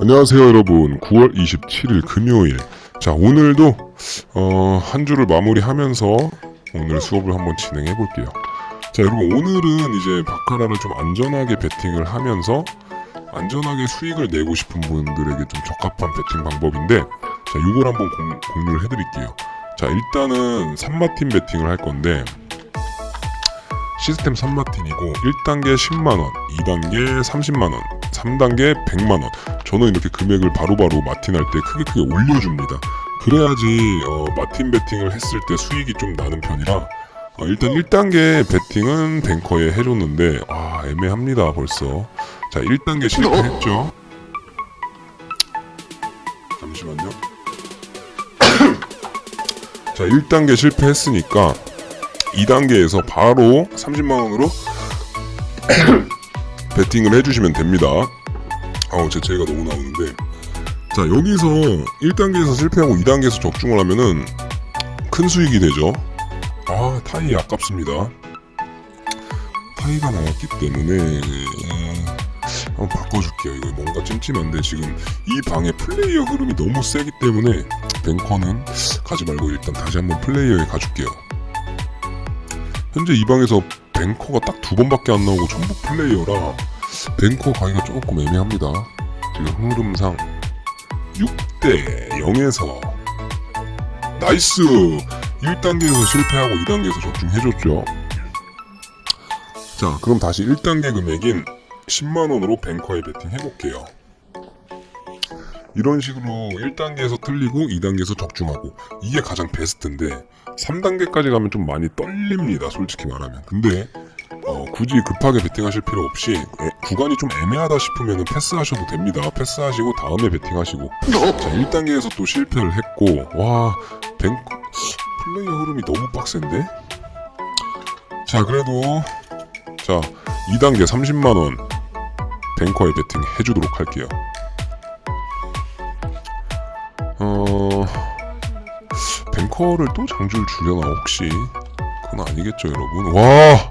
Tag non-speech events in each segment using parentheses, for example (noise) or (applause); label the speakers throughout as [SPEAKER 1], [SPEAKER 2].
[SPEAKER 1] 안녕하세요 여러분. 9월 27일 금요일. 자 오늘도 어, 한 주를 마무리하면서 오늘 수업을 한번 진행해 볼게요. 자 여러분 오늘은 이제 바카라를 좀 안전하게 베팅을 하면서 안전하게 수익을 내고 싶은 분들에게 좀 적합한 베팅 방법인데 자 이걸 한번 공, 공유를 해 드릴게요. 자 일단은 산마틴 베팅을 할 건데 시스템 산마틴이고 1단계 10만원 2단계 30만원 3단계 100만원. 저는 이렇게 금액을 바로바로 마틴할 때 크게 크게 올려줍니다. 그래야지 어, 마틴 베팅을 했을 때 수익이 좀 나는 편이라 어, 일단 1단계 베팅은 뱅커에 해줬는데 아 애매합니다 벌써. 자 1단계 실패했죠? 잠시만요. (coughs) 자 1단계 실패했으니까 2단계에서 바로 30만원으로 베팅을 해주시면 됩니다. 아우 제 제가 너무 나오는데. 자 여기서 1단계에서 실패하고 2단계에서 적중을 하면은 큰 수익이 되죠. 아 타이 아깝습니다. 타이가 나왔기 때문에 음, 한번 바꿔줄게요. 이거 뭔가 찜찜한데 지금 이 방에 플레이어 흐름이 너무 세기 때문에 뱅커는 가지 말고 일단 다시 한번 플레이어에 가줄게요. 현재 이 방에서 뱅커가 딱 두 번밖에 안 나오고 전부 플레이어라 뱅커 가기가 조금 애매합니다. 지금 흐름상 6대 0에서 나이스 1단계에서 실패하고 2단계에서 적중해줬죠. 자 그럼 다시 1단계 금액인 10만원으로 뱅커에 베팅 해볼게요. 이런 식으로 1단계에서 틀리고 2단계에서 적중하고 이게 가장 베스트인데 3단계까지 가면 좀 많이 떨립니다 솔직히 말하면. 근데 어, 굳이 급하게 베팅하실 필요 없이 에, 구간이 좀 애매하다 싶으면 패스하셔도 됩니다. 패스하시고 다음에 베팅하시고. 자 1단계에서 또 실패를 했고 와 뱅... 플레이어 흐름이 너무 빡센데? 자 그래도 자 2단계 30만원 뱅커에 베팅 해주도록 할게요 어... 뱅커를 또 장줄 주려나 혹시? 그건 아니겠죠 여러분. 와!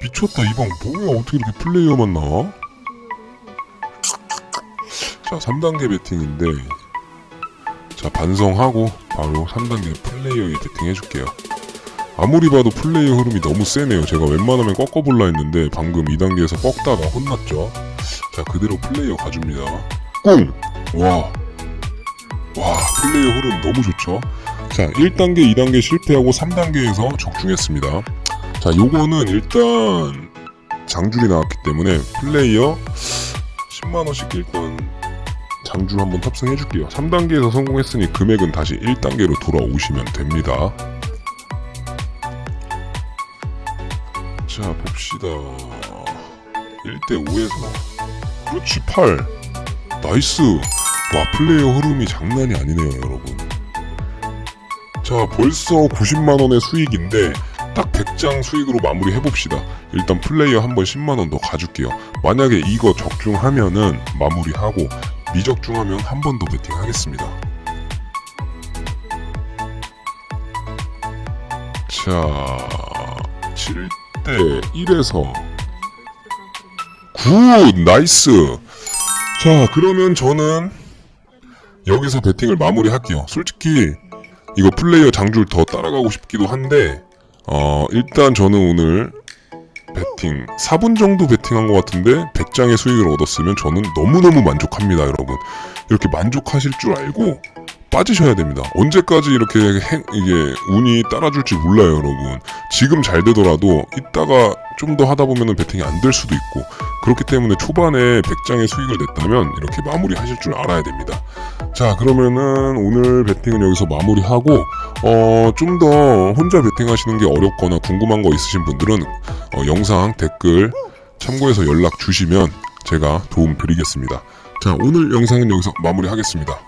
[SPEAKER 1] 미쳤다 이 방. 뭐야 어떻게 이렇게 플레이어만 나와? 자 3단계 베팅인데 자 반성하고 바로 3단계 플레이어에 베팅 해줄게요. 아무리 봐도 플레이어 흐름이 너무 세네요. 제가 웬만하면 꺾어볼라 했는데 방금 2단계에서 꺾다가 혼났죠? 자 그대로 플레이어 가줍니다. 꿍! 와와 플레이어 흐름 너무 좋죠. 자 1단계 2단계 실패하고 3단계에서 적중했습니다. 자 요거는 일단 장줄이 나왔기 때문에 플레이어 10만원씩 일단 장줄 한번 탑승해 줄게요. 3단계에서 성공했으니 금액은 다시 1단계로 돌아오시면 됩니다. 자 봅시다. 1대5에서 그렇지 8 나이스 와 플레이어 흐름이 장난이 아니네요 여러분. 자 벌써 90만원의 수익인데 딱 100장 수익으로 마무리 해봅시다. 일단 플레이어 한번 10만원 더 가줄게요. 만약에 이거 적중하면은 마무리하고 미적중하면 한 번 더 베팅 하겠습니다. 자 7대 1에서 굿! 나이스! 자 그러면 저는 여기서 베팅을 마무리할게요. 솔직히 이거 플레이어 장줄 더 따라가고 싶기도 한데 어 일단 저는 오늘 베팅 4분 정도 베팅한 것 같은데 100장의 수익을 얻었으면 저는 너무너무 만족합니다 여러분. 이렇게 만족하실 줄 알고 빠지셔야 됩니다. 언제까지 이렇게 행, 이게 운이 따라줄지 몰라요 여러분. 지금 잘 되더라도 이따가 좀 더 하다 보면 베팅이 안 될 수도 있고 그렇기 때문에 초반에 100장의 수익을 냈다면 이렇게 마무리 하실 줄 알아야 됩니다. 자 그러면은 오늘 베팅은 여기서 마무리하고 어 좀 더 혼자 베팅하시는 게 어렵거나 궁금한 거 있으신 분들은 어, 영상 댓글 참고해서 연락 주시면 제가 도움 드리겠습니다. 자 오늘 영상은 여기서 마무리하겠습니다